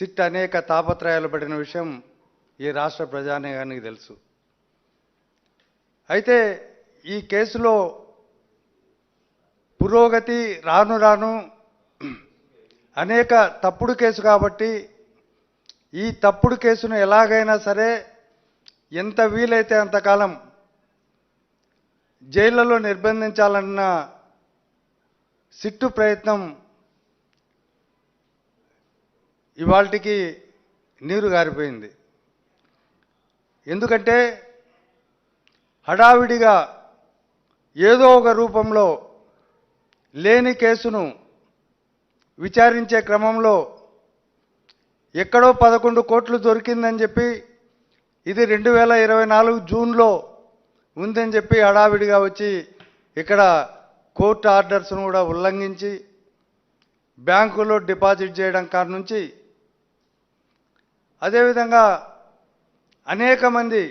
SIT అనేక తాపత్రయాలు పడిన విషయం ఈ రాష్ట్ర ప్రజానీకానికి తెలుసు. అయితే ఈ కేసులో పురోగతి రాను రాను అనేక తప్పుడు కేసు కాబట్టి ఈ తప్పుడు కేసును ఎలాగైనా సరే ఎంత వీలైతే అంతకాలం జైళ్ళలో నిర్బంధించాలన్న సిట్టు ప్రయత్నం ఇవాళకి నీరు గారిపోయింది. ఎందుకంటే హడావిడిగా ఏదో ఒక రూపంలో లేని కేసును విచారించే క్రమంలో ఎక్కడో పదకొండు కోట్లు దొరికిందని చెప్పి ఇది రెండు వేల ఇరవై నాలుగు జూన్లో ఉందని చెప్పి హడావిడిగా వచ్చి ఇక్కడ కోర్టు ఆర్డర్స్ను కూడా ఉల్లంఘించి బ్యాంకులో డిపాజిట్ చేయడం కాడ నుంచి అదేవిధంగా అనేక మంది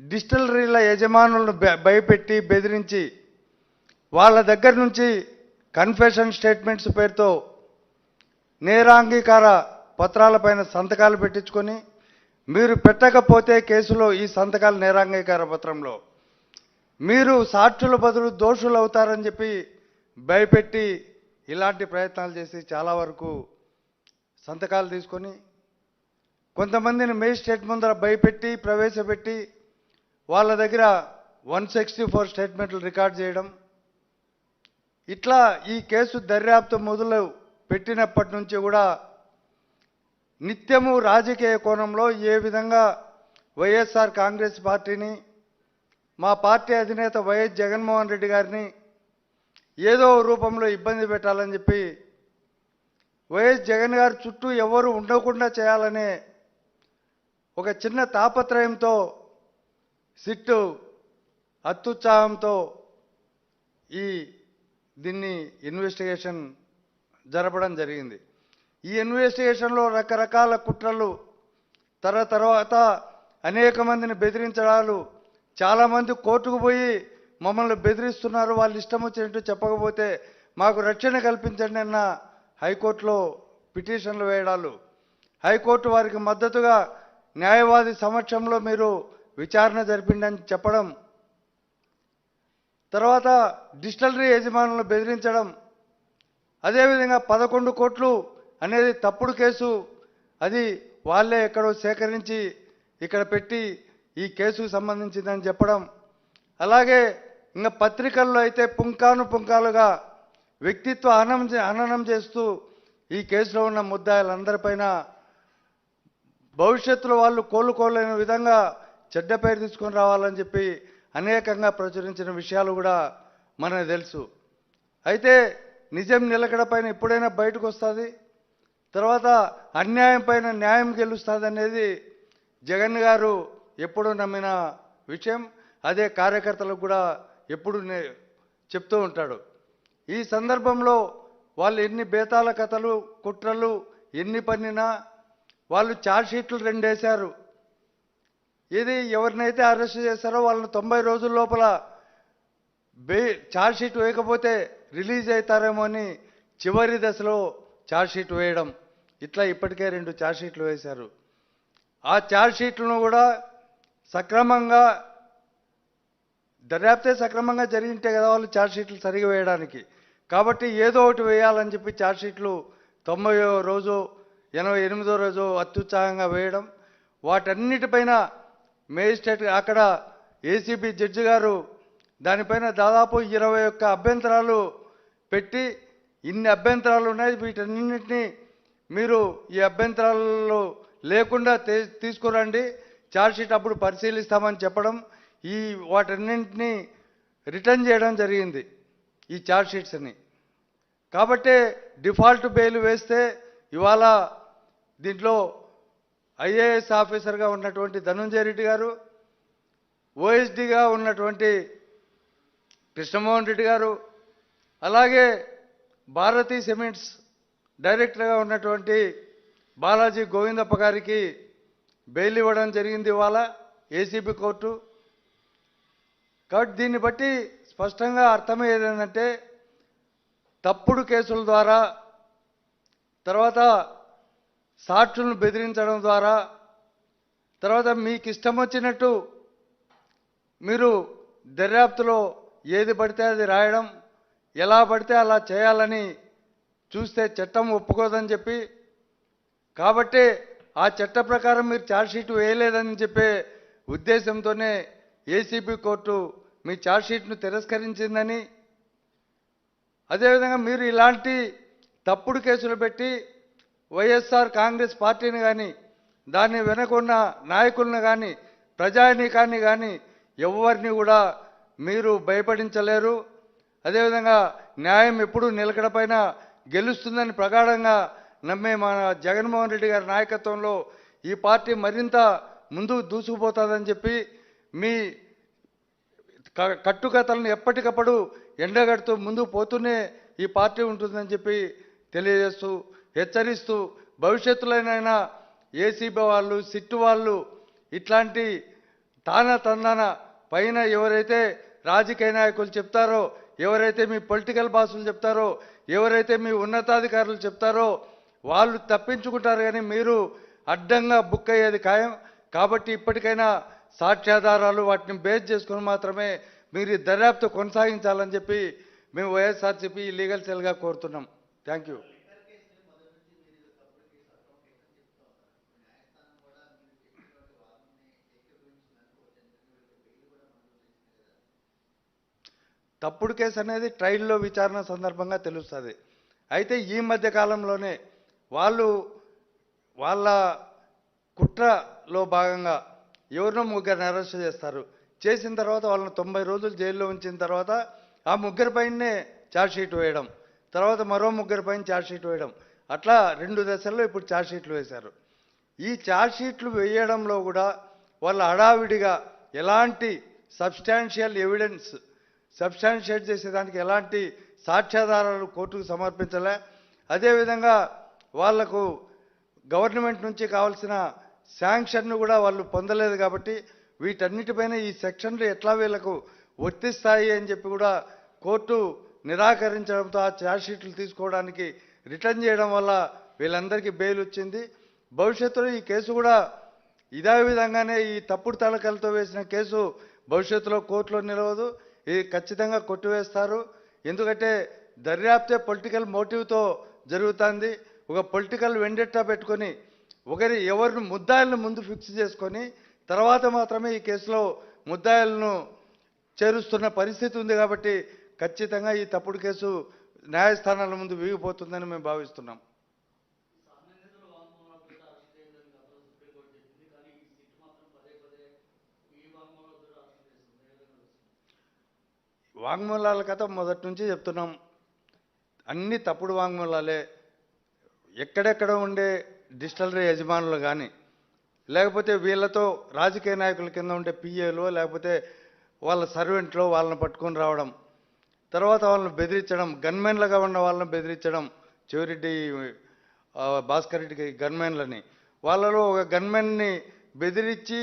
డిస్టిలరీల యజమానులను భయపెట్టి బెదిరించి వాళ్ళ దగ్గర నుంచి కన్ఫెషన్ స్టేట్మెంట్స్ పేరుతో నేరాంగీకార పత్రాలపైన సంతకాలు పెట్టించుకొని మీరు పెట్టకపోతే కేసులో ఈ సంతకాలు నేరాంగీకార పత్రంలో. మీరు సాక్షుల బదులు దోషులు అవుతారని చెప్పి భయపెట్టి ఇలాంటి ప్రయత్నాలు చేసి చాలా వరకు సంతకాలు తీసుకొని కొంతమందిని మేజిస్ట్రేట్ ముందర భయపెట్టి ప్రవేశపెట్టి వాళ్ళ దగ్గర వన్ సిక్స్టీ ఫోర్ స్టేట్మెంట్లు రికార్డ్ చేయడం. ఇట్లా ఈ కేసు దర్యాప్తు మొదలు పెట్టినప్పటి నుంచి కూడా నిత్యము రాజకీయ కోణంలో ఏ విధంగా వైఎస్ఆర్ కాంగ్రెస్ పార్టీని మా పార్టీ అధినేత వైఎస్ జగన్మోహన్ రెడ్డి గారిని ఏదో రూపంలో ఇబ్బంది పెట్టాలని చెప్పి వైఎస్ జగన్ గారి చుట్టూ ఎవరు ఉండకుండా చేయాలనే ఒక చిన్న తాపత్రయంతో సిట్టు అత్యుత్సాహంతో ఈ దీన్ని ఇన్వెస్టిగేషన్ జరపడం జరిగింది. ఈ ఇన్వెస్టిగేషన్లో రకరకాల కుట్రలు తర తర్వాత అనేక మందిని బెదిరించడాలు చాలామంది కోర్టుకు పోయి మమ్మల్ని బెదిరిస్తున్నారు వాళ్ళు ఇష్టం వచ్చినట్టు చెప్పకపోతే మాకు రక్షణ కల్పించండి అన్న హైకోర్టులో పిటిషన్లు వేయడాలు. హైకోర్టు వారికి మద్దతుగా న్యాయవాది సమక్షంలో మీరు విచారణ జరిపిండని చెప్పడం తర్వాత డిస్టిలరీ యజమానులను బెదిరించడం అదేవిధంగా పదకొండు కోట్లు అనేది తప్పుడు కేసు అది వాళ్ళే ఎక్కడో సేకరించి ఇక్కడ పెట్టి ఈ కేసుకు సంబంధించిందని చెప్పడం అలాగే ఇంకా పత్రికల్లో అయితే పుంకాను పుంకాలుగా వ్యక్తిత్వ హనం హననం చేస్తూ ఈ కేసులో ఉన్న ముద్దాయిలందరిపైన భవిష్యత్తులో వాళ్ళు కోలుకోలేని విధంగా చెడ్డ పేరు తీసుకొని రావాలని చెప్పి అనేకంగా ప్రచురించిన విషయాలు కూడా మనకు తెలుసు. అయితే నిజం నిలకడ పైన ఎప్పుడైనా బయటకు వస్తుంది? తర్వాత అన్యాయం పైన న్యాయం గెలుస్తుంది అనేది జగన్ గారు ఎప్పుడూ నమ్మిన విషయం. అదే కార్యకర్తలకు కూడా ఎప్పుడు నే- చెప్తూ ఉంటాడు. ఈ సందర్భంలో వాళ్ళు ఎన్ని బేతాల కథలు కుట్రలు ఎన్ని పన్నినా వాళ్ళు ఛార్జ్షీట్లు రెండు వేశారు ఇది ఎవరినైతే అరెస్ట్ చేశారో వాళ్ళని తొంభై రోజుల లోపల బే ఛార్జ్షీట్ వేయకపోతే రిలీజ్ అవుతారేమో అని చివరి దశలో ఛార్జ్షీట్ వేయడం. ఇట్లా ఇప్పటికే రెండు ఛార్జ్షీట్లు వేశారు. ఆ ఛార్జ్షీట్లను కూడా సక్రమంగా దర్యాప్తే సక్రమంగా జరిగింటే కదా వాళ్ళు ఛార్జ్షీట్లు సరిగా వేయడానికి. కాబట్టి ఏదో ఒకటి వేయాలని చెప్పి ఛార్జ్షీట్లు తొంభై రోజు ఎనభై ఎనిమిదో రోజు అత్యుత్సాహంగా వేయడం వాటన్నిటిపైన మేజిస్ట్రేట్ అక్కడ ఏసీబీ జడ్జి గారు దానిపైన దాదాపు ఇరవై ఒక్క అభ్యంతరాలు పెట్టి ఇన్ని అభ్యంతరాలు ఉన్నాయి వీటన్నింటినీ మీరు ఈ అభ్యంతరాలు లేకుండా తీసుకురండి ఛార్జ్షీట్ అప్పుడు పరిశీలిస్తామని చెప్పడం ఈ వాటన్నింటినీ రిటర్న్ చేయడం జరిగింది ఈ ఛార్జ్షీట్స్ని కాబట్టి డిఫాల్ట్ బెయిల్ వేస్తే ఇవాళ దీంట్లో ఐఏఎస్ ఆఫీసర్గా ఉన్నటువంటి ధనుంజయ రెడ్డి గారు ఓఎస్డిగా ఉన్నటువంటి కృష్ణమోహన్ రెడ్డి గారు అలాగే భారతీ సిమెంట్స్ డైరెక్టర్గా ఉన్నటువంటి బాలాజీ గోవిందప్ప గారికి బెయిల్ ఇవ్వడం జరిగింది ఇవాళ ఏసీబీ కోర్టు. కాబట్టి దీన్ని బట్టి స్పష్టంగా అర్థమయ్యేది ఏంటంటే తప్పుడు కేసుల ద్వారా తర్వాత సాక్షులను బెదిరించడం ద్వారా తర్వాత మీకు ఇష్టం వచ్చినట్టు మీరు దర్యాప్తులో ఏది పడితే అది రాయడం ఎలా పడితే అలా చేయాలని చూస్తే చట్టం ఒప్పుకోదని చెప్పి కాబట్టి ఆ చట్ట ప్రకారం మీరు ఛార్జ్షీట్ వేయలేదని చెప్పే ఉద్దేశంతోనే ఏసీబీ కోర్టు మీ ఛార్జ్షీట్ను తిరస్కరించిందని. అదేవిధంగా మీరు ఇలాంటి తప్పుడు కేసులు పెట్టి వైఎస్ఆర్ కాంగ్రెస్ పార్టీని కానీ దాన్ని వెనకున్న నాయకులను కానీ ప్రజానీకాన్ని కానీ ఎవరిని కూడా మీరు భయపడించలేరు. అదేవిధంగా న్యాయం ఎప్పుడూ నిలకడపైన గెలుస్తుందని ప్రగాఢంగా నమ్మే మన జగన్మోహన్ రెడ్డి గారి నాయకత్వంలో ఈ పార్టీ మరింత ముందుకు దూసుకుపోతుందని చెప్పి మీ క- కట్టుకథలను ఎప్పటికప్పుడు ఎండగడుతూ ముందుకు పోతూనే ఈ పార్టీ ఉంటుందని చెప్పి తెలియజేస్తూ హెచ్చరిస్తూ భవిష్యత్తులోనైనా ఏసీబీ వాళ్ళు సిట్టు వాళ్ళు ఇట్లాంటి తాన తందాన పైన ఎవరైతే రాజకీయ నాయకులు చెప్తారో ఎవరైతే మీ పొలిటికల్ బాసులు చెప్తారో ఎవరైతే మీ ఉన్నతాధికారులు చెప్తారో వాళ్ళు తప్పించుకుంటారు కానీ మీరు అడ్డంగా బుక్ అయ్యేది ఖాయం. కాబట్టి ఇప్పటికైనా సాక్ష్యాధారాలు వాటిని బేస్ చేసుకుని మాత్రమే మీరు ఈ దర్యాప్తు కొనసాగించాలని చెప్పి మేము వైఎస్ఆర్సీపీ లీగల్ సెల్గా కోరుతున్నాం. Thank you. తప్పుడు కేసు అనేది ట్రైల్లో విచారణ సందర్భంగా తెలుస్తుంది. అయితే ఈ మధ్య కాలంలోనే వాళ్ళు వాళ్ళ కుట్రలో భాగంగా ఎవరినో ముగ్గురిని అరెస్ట్ చేస్తారు. చేసిన తర్వాత వాళ్ళని తొంభై రోజులు జైల్లో ఉంచిన తర్వాత ఆ ముగ్గురిపైనే ఛార్జ్షీట్ వేయడం తర్వాత మరో ముగ్గురి పైన ఛార్జ్షీట్ వేయడం అట్లా రెండు దశల్లో ఇప్పుడు ఛార్జ్షీట్లు వేశారు. ఈ ఛార్జ్షీట్లు వేయడంలో కూడా వాళ్ళ హడావిడిగా ఎలాంటి సబ్స్టాన్షియల్ ఎవిడెన్స్ సబ్స్టాన్షియేట్ చేసేదానికి ఎలాంటి సాక్ష్యాధారాలు కోర్టుకు సమర్పించలే. అదేవిధంగా వాళ్ళకు గవర్నమెంట్ నుంచి కావాల్సిన శాంక్షన్ను కూడా వాళ్ళు పొందలేదు కాబట్టి వీటన్నిటిపైన ఈ సెక్షన్లు ఎట్లా వీళ్ళకు వర్తిస్తాయి అని చెప్పి కూడా కోర్టు నిరాకరించడంతో ఆ ఛార్జ్షీట్లు తీసుకోవడానికి రిటర్న్ చేయడం వల్ల వీళ్ళందరికీ బెయిల్ వచ్చింది. భవిష్యత్తులో ఈ కేసు కూడా ఇదే విధంగానే ఈ తప్పుడు తలకలతో వేసిన కేసు భవిష్యత్తులో కోర్టులో నిలవదు. ఇది ఖచ్చితంగా కొట్టివేస్తారు. ఎందుకంటే దర్యాప్తే పొలిటికల్ మోటివ్తో జరుగుతుంది. ఒక పొలిటికల్ వెండెట్టా పెట్టుకొని ఒకరి ఎవరిని ముద్దాయిలను ముందు ఫిక్స్ చేసుకొని తర్వాత మాత్రమే ఈ కేసులో ముద్దాయిలను చేరుస్తున్న పరిస్థితి ఉంది కాబట్టి ఖచ్చితంగా ఈ తప్పుడు కేసు న్యాయస్థానాల ముందు వీగిపోతుందని మేము భావిస్తున్నాం. వాంగ్మూలాల కథ మొదటి నుంచి చెప్తున్నాం. అన్ని తప్పుడు వాంగ్మూలాలే. ఎక్కడెక్కడ ఉండే డిస్టలరీ యజమానులు కానీ లేకపోతే వీళ్ళతో రాజకీయ నాయకుల కింద ఉండే పిఏలో లేకపోతే వాళ్ళ సర్వెంట్లో వాళ్ళని పట్టుకొని రావడం తర్వాత వాళ్ళని బెదిరించడం గన్మెన్లుగా ఉన్న వాళ్ళని బెదిరించడం చెవిరెడ్డి భాస్కర్ రెడ్డికి గన్మెన్లని. వాళ్ళలో ఒక గన్మెన్ని బెదిరించి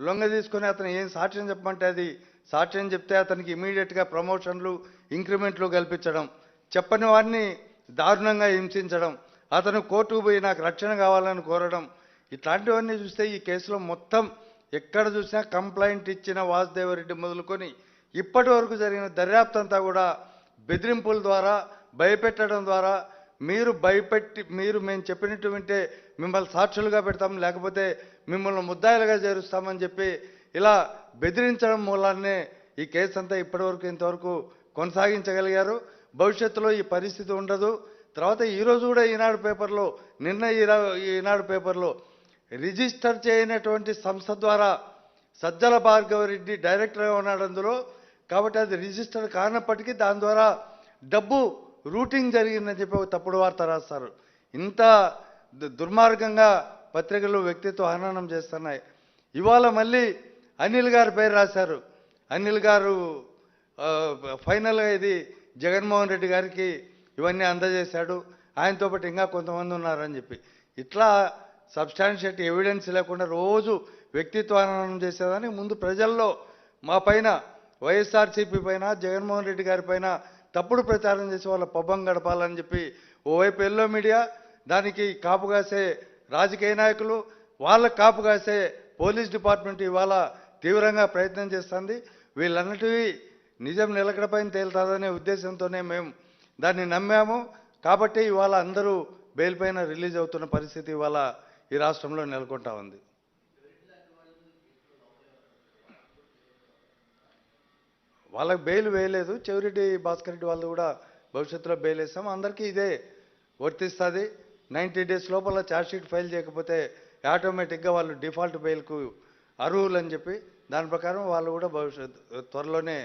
లొంగ తీసుకొని అతను ఏం సాక్ష్యం చెప్పమంటే అది సాక్ష్యం చెప్తే అతనికి ఇమీడియట్గా ప్రమోషన్లు ఇంక్రిమెంట్లు కల్పించడం చెప్పని వారిని దారుణంగా హింసించడం అతను కోర్టుకు పోయి నాకు రక్షణ కావాలని కోరడం ఇట్లాంటివన్నీ చూస్తే ఈ కేసులో మొత్తం ఎక్కడ చూసినా కంప్లైంట్ ఇచ్చిన వాసుదేవరెడ్డి మొదలుకొని ఇప్పటి వరకు జరిగిన దర్యాప్తు అంతా కూడా బెదిరింపుల ద్వారా భయపెట్టడం ద్వారా మీరు భయపెట్టి మీరు మేము చెప్పినట్టు వింటే మిమ్మల్ని సాక్షులుగా పెడతాం లేకపోతే మిమ్మల్ని ముద్దాయిలుగా చేరుస్తామని చెప్పి ఇలా బెదిరించడం మూలాన్నే ఈ కేసు అంతా ఇప్పటివరకు ఇంతవరకు కొనసాగించగలిగారు. భవిష్యత్తులో ఈ పరిస్థితి ఉండదు. తర్వాత ఈరోజు కూడా ఈనాడు పేపర్లో నిన్న ఈనాడు పేపర్లో రిజిస్టర్ చేయనటువంటి సంస్థ ద్వారా సజ్జల భార్గవ రెడ్డి డైరెక్టర్గా ఉన్నాడు అందులో. కాబట్టి అది రిజిస్టర్ కానప్పటికీ దాని ద్వారా డబ్బు రూటింగ్ జరిగిందని చెప్పి ఒక తప్పుడు వార్త రాస్తారు. ఇంత దు- దుర్మార్గంగా పత్రికలు వ్యక్తిత్వ హననం చేస్తున్నాయి. ఇవాళ మళ్ళీ అనిల్ గారి పేరు రాశారు. అనిల్ గారు ఫైనల్గా ఇది జగన్మోహన్ రెడ్డి గారికి ఇవన్నీ అందజేశాడు. ఆయనతో పాటు ఇంకా కొంతమంది ఉన్నారని చెప్పి. ఇట్లా సబ్స్టాన్షియేట్ ఎవిడెన్స్ లేకుండా రోజు వ్యక్తిత్వానం చేసేదానికి ముందు ప్రజల్లో మా పైన వైఎస్ఆర్సీపీ పైన జగన్మోహన్ రెడ్డి గారి పైన తప్పుడు ప్రచారం చేసి వాళ్ళ పబ్బం గడపాలని చెప్పి ఓవైపు ఎల్లో మీడియా దానికి కాపు కాసే రాజకీయ నాయకులు వాళ్ళ కాపు కాసే పోలీస్ డిపార్ట్మెంట్ ఇవాళ తీవ్రంగా ప్రయత్నం చేస్తుంది. వీళ్ళన్నిటివి నిజం నిలకడపైన తేలుతుందనే ఉద్దేశంతోనే మేము దాన్ని నమ్మాము. కాబట్టి ఇవాళ అందరూ బెయిల్ పైన రిలీజ్ అవుతున్న పరిస్థితి ఇవాళ ఈ రాష్ట్రంలో నెలకొంటా ఉంది. వాళ్ళకి బెయిల్ వేయలేదు. చెవిరెడ్డి భాస్కర్ రెడ్డి వాళ్ళు కూడా భవిష్యత్తులో బెయిల్ వేస్తాం. అందరికీ ఇదే వర్తిస్తుంది. నైంటీ డేస్ లోపల ఛార్జ్షీట్ ఫైల్ చేయకపోతే ఆటోమేటిక్గా వాళ్ళు డిఫాల్ట్ బెయిల్కు అర్హులు అని చెప్పి దాని ప్రకారం వాళ్ళు కూడా భవిష్యత్ త్వరలోనే